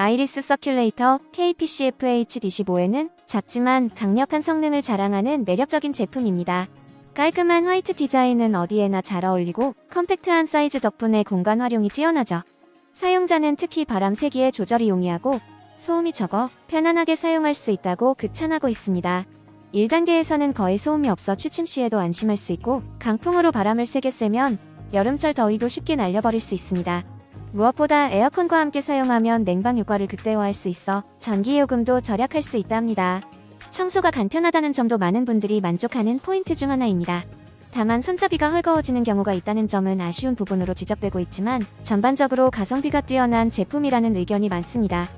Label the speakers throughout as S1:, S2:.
S1: 아이리스 서큘레이터 KPCFH25에는 작지만 강력한 성능을 자랑하는 매력적인 제품입니다. 깔끔한 화이트 디자인은 어디에나 잘 어울리고 컴팩트한 사이즈 덕분에 공간 활용이 뛰어나죠. 사용자는 특히 바람 세기에 조절이 용이하고 소음이 적어 편안하게 사용할 수 있다고 극찬하고 있습니다. 1단계에서는 거의 소음이 없어 취침 시에도 안심할 수 있고 강풍으로 바람을 세게 쐬면 여름철 더위도 쉽게 날려버릴 수 있습니다. 무엇보다 에어컨과 함께 사용하면 냉방 효과를 극대화할 수 있어 전기 요금도 절약할 수 있답니다. 청소가 간편하다는 점도 많은 분들이 만족하는 포인트 중 하나입니다. 다만 손잡이가 헐거워지는 경우가 있다는 점은 아쉬운 부분으로 지적되고 있지만 전반적으로 가성비가 뛰어난 제품이라는 의견이 많습니다.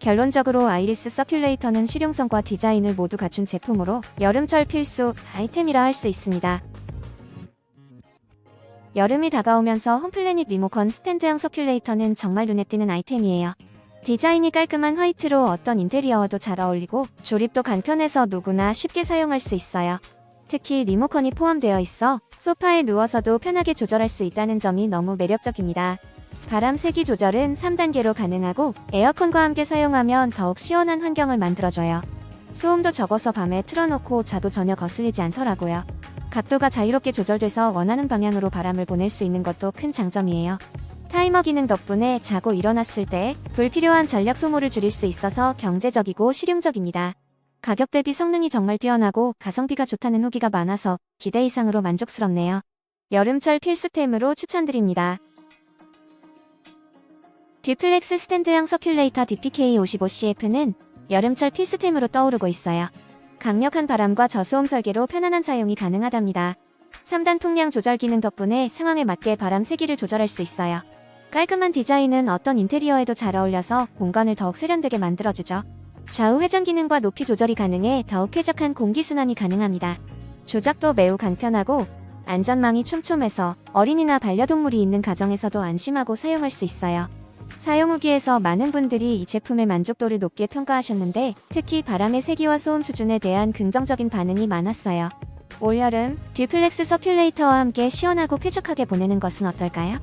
S1: 결론적으로 아이리스 서큘레이터는 실용성과 디자인을 모두 갖춘 제품으로 여름철 필수 아이템이라 할 수 있습니다. 여름이 다가오면서 홈플래닛 리모컨 스탠드형 서큘레이터는 정말 눈에 띄는 아이템이에요. 디자인이 깔끔한 화이트로 어떤 인테리어와도 잘 어울리고 조립도 간편해서 누구나 쉽게 사용할 수 있어요. 특히 리모컨이 포함되어 있어 소파에 누워서도 편하게 조절할 수 있다는 점이 너무 매력적입니다. 바람 세기 조절은 3단계로 가능하고 에어컨과 함께 사용하면 더욱 시원한 환경을 만들어줘요. 소음도 적어서 밤에 틀어놓고 자도 전혀 거슬리지 않더라고요. 각도가 자유롭게 조절돼서 원하는 방향으로 바람을 보낼 수 있는 것도 큰 장점이에요. 타이머 기능 덕분에 자고 일어났을 때 불필요한 전력 소모를 줄일 수 있어서 경제적이고 실용적입니다. 가격 대비 성능이 정말 뛰어나고 가성비가 좋다는 후기가 많아서 기대 이상으로 만족스럽네요. 여름철 필수템으로 추천드립니다. 듀플렉스 스탠드형 서큘레이터 DPK55CF는 여름철 필수템으로 떠오르고 있어요. 강력한 바람과 저소음 설계로 편안한 사용이 가능하답니다. 3단 풍량 조절 기능 덕분에 상황에 맞게 바람 세기를 조절할 수 있어요. 깔끔한 디자인은 어떤 인테리어에도 잘 어울려서 공간을 더욱 세련되게 만들어주죠. 좌우 회전 기능과 높이 조절이 가능해 더욱 쾌적한 공기순환이 가능합니다. 조작도 매우 간편하고 안전망이 촘촘해서 어린이나 반려동물이 있는 가정에서도 안심하고 사용할 수 있어요. 사용 후기에서 많은 분들이 이 제품의 만족도를 높게 평가하셨는데 특히 바람의 세기와 소음 수준에 대한 긍정적인 반응이 많았어요. 올여름 듀플렉스 서큘레이터와 함께 시원하고 쾌적하게 보내는 것은 어떨까요?